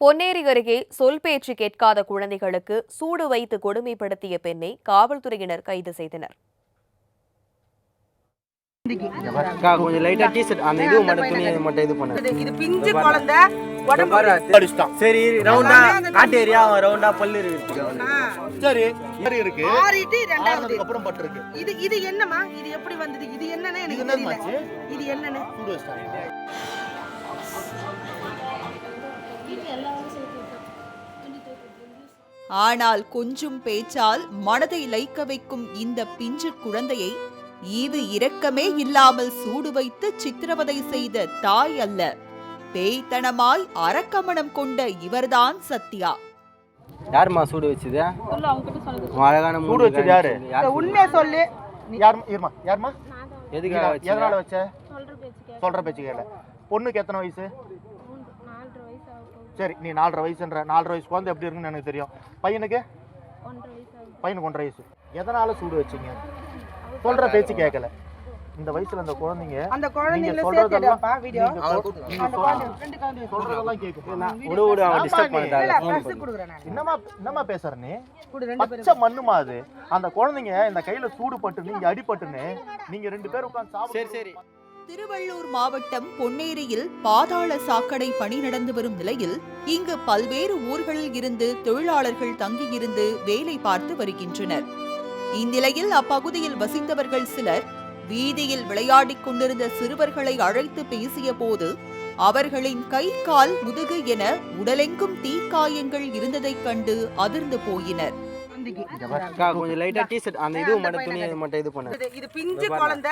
பொன்னேரி அருகே சொல் பேச்சு கேட்காத குழந்தைகளுக்கு சூடு வைத்து கொடுமைப்படுத்திய பெண்ணை காவல்துறையினர் கைது செய்தனர். அக்கா கொஞ்சம் லைட்டா டீ-ஷர்ட் அந்த இது மட்டும் துணியை மட்டும் இது பண்ணு. இது- இது பிஞ்சு குழந்தை உடம்பு அடிச்சிட்டான் சரி ரவுண்டா காட்டு ஏரியா அவன் ரவுண்டா பல்லு இருக்கு. அவனுக்கு சரி சரி இருக்கு. ஆறிட்டு ரெண்டாவது. ஆறுனதுக்கு அப்புறம் பட்டு இருக்கு. இது இது என்னமா இது எப்படி வந்தது? இது என்னன்னு இது எனக்கு என்னது தெரியல. மாச்சு இது என்னன்னு. ஆனால் கொஞ்சும் பேச்சால் மனதை லைக்க வைக்கும் இந்த பிஞ்சு குழந்தையை ஈவு இரக்கமே இல்லாமல் சூடு வைத்து சித்திரவதை செய்த தாய் அல்ல. பேய்த்தனமாய் அரக்கமணம் கொண்ட இவர்தான் சத்யா. யாரும்மா சூடு வச்சது? அழகான சூடு வச்சது யாரு? யார் உண்மையை சொல்லு. யாருமா இருமா யாருமா? வச்சது? எதனால வச்ச? சொல்ற பேச்சு கேள. பொண்ணுக்கு எத்தனை வயசு? சரி நீ நாலரை வயசுன்ற நாலரை வயசு குழந்தை எப்படி இருக்குன்னு எனக்கு தெரியும். பையனுக்கு? பையனுக்கு ஒன்றரை வயசு. எதனால சூடு வச்சீங்க? சொல்ற பேச்சு கேட்கல இந்த வயசுல அந்த குழந்தைங்க அந்த நீங்க குழந்தைங்கள சொல்றதெல்லாம் வீடியோ. சொல்றதெல்லாம் கேட்கும் விடு விடு அவன் டிஸ்டர்ப் நான். என்னமா என்னமா பேசுற நீ? கொடு ரெண்டு பேரும். பச்சை மண்ணுமா அது? அந்த குழந்தைங்க இந்த கையில சூடு பட்டு நீங்க அடிபட்டுன்னு நீங்க ரெண்டு பேரும் உட்கார்ந்து சாப்பிடு சரி சரி. திருவள்ளூர் மாவட்டம் பொன்னேரியில் பாதாள சாக்கடை பணி நடந்து வரும் நிலையில் இங்கு பல்வேறு ஊர்களில் இருந்து தொழிலாளர்கள் தங்கியிருந்து வேலை பார்த்து வருகின்றனர். இந்நிலையில் அப்பகுதியில் வசித்தவர்கள் சிலர் வீதியில் விளையாடிக் கொண்டிருந்த சிறுவர்களை அழைத்து பேசிய போது அவர்களின் கை கால் முதுகு என உடலெங்கும் தீக்காயங்கள் இருந்ததைக் கண்டு அதிர்ந்து போயினர். கொஞ்சம் லைட்டா டீ-ஷர்ட் அந்த இது மட்டும் துணியை மட்டும் இது பண்ணு. இது- பிஞ்சு குழந்தை.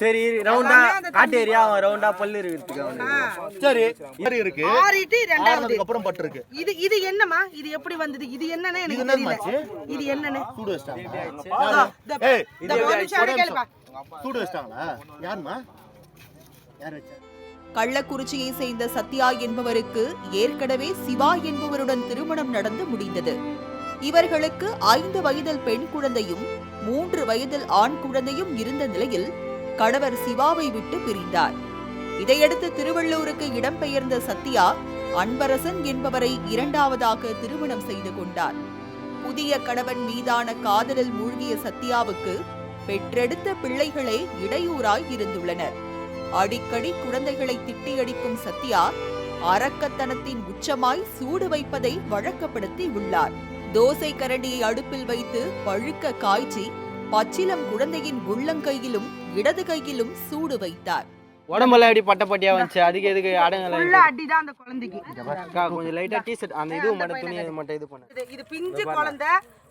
சரி ரவுண்டா காட்டு ஏரியா அவன் ரவுண்டா பல்லு இருக்கு. அவனுக்கு சரி சரி இருக்கு? ஆறிட்டு ரெண்டாவது ஆறுனதுக்கு அப்புறம் பட்டு இருக்கு. இது இது என்னமா இது எப்படி வந்தது? இது என்னன்னு இது எனக்கு என்னது தெரியல. மாச்சு இது என்னன்னு? சூடு வச்சிட்டாங்க இந்த- ஏய் இந்த ஒரு நிமிஷம் அடே கேளுப்பா. சூடு வச்சிட்டாங்களா? யாருமா யார் வச்சா? கள்ளக்குறிச்சியை சேர்ந்த சத்யா என்பவருக்கு ஏற்கனவே சிவா என்பவருடன் திருமணம் நடந்து முடிந்தது. இவர்களுக்கு ஐந்து வயதில் பெண் குழந்தையும் மூன்று வயதில் ஆண் குழந்தையும் இருந்த நிலையில் கணவர் சிவாவை விட்டு பிரிந்தார். இதையடுத்து திருவள்ளூருக்கு இடம்பெயர்ந்த சத்யா அன்பரசன் என்பவரை இரண்டாவதாக திருமணம் செய்து கொண்டார். புதிய கணவன் மீதான காதலில் மூழ்கிய சத்யாவுக்கு பெற்றெடுத்த பிள்ளைகளே இடையூறாய் இருந்துள்ளனர். அடிக்கடி குழந்தைகளை திட்டியடிக்கும் சத்யா அரக்கத்தனத்தின் உச்சமாய் சூடு வைப்பதை வழக்கப்படுத்தி உள்ளார். தோசை கரண்டியை அடுப்பில் வைத்து பழுக்க காய்ச்சி பச்சிலம் குழந்தையின் உள்ளங்கையிலும் இடது கையிலும் சூடு வைத்தார். உடம்பெல்லாம் எப்படி பட்ட பட்டியா வந்துச்சு? அதுக்கு எதுக்கு அடங்கல? அடிதான் அந்த குழந்தைக்கு. அக்கா கொஞ்சம் லைட்டா டீ-ஷர்ட் அந்த இது மட்டும் துணியை மட்டும் இது பண்ணு. இது- இது பிஞ்சு குழந்தை.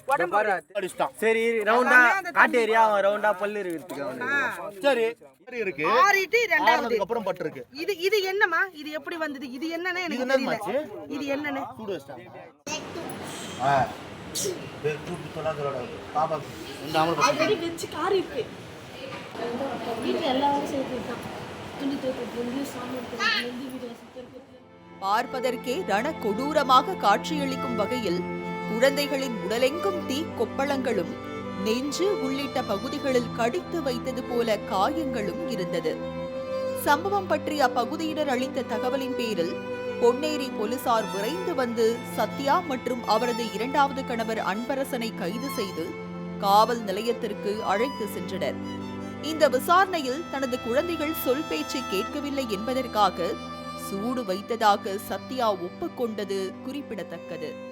உடம்பு அடிச்சிட்டான். சரி ரவுண்டா காட்டு ஏரியா அவன் ரவுண்டா பல்லு இருக்கு. அவனுக்கு சரி சரி இருக்கு. ஆறிட்டு ரெண்டாவது ஆறுனதுக்கு அப்புறம் பட்டு இருக்கு. இது இது என்னமா இது எப்படி வந்தது? இது என்னன்னு எனக்கு தெரியல. இது என்னன்னு? சூடு வச்சிட்டாங்க ஆ. டேய், கூப்பிட்டு சொல்லாதடா. பாப்பா. ஆல்ரெடி வச்சு கார் இருக்கு. வீட்டில் எல்லா வேலையும் செய்து தான். துணி துவைக்கிறதுலேருந்து சாமான் துவைக்கிறதுலேருந்து வீடு சுத்தறது பார்ப்பதற்கே ரண கொடூரமாக காட்சியளிக்கும் வகையில் குழந்தைகளின் உடலெங்கும் தீ கொப்பளங்களும் நெஞ்சு உள்ளிட்ட பகுதிகளில் கடித்து வைத்தது போல காயங்களும் இருந்தது. சம்பவம் பற்றி அப்பகுதியினர் அளித்த தகவலின் பேரில் பொன்னேரி போலீசார் விரைந்து வந்து சத்யா மற்றும் அவரது இரண்டாவது கணவர் அன்பரசனை கைது செய்து காவல் நிலையத்திற்கு அழைத்து சென்றனர். இந்த விசாரணையில் தனது குழந்தைகள் சொல் பேச்சு கேட்கவில்லை என்பதற்காக சூடு வைத்ததாக சத்யா ஒப்புக்கொண்டது குறிப்பிடத்தக்கது.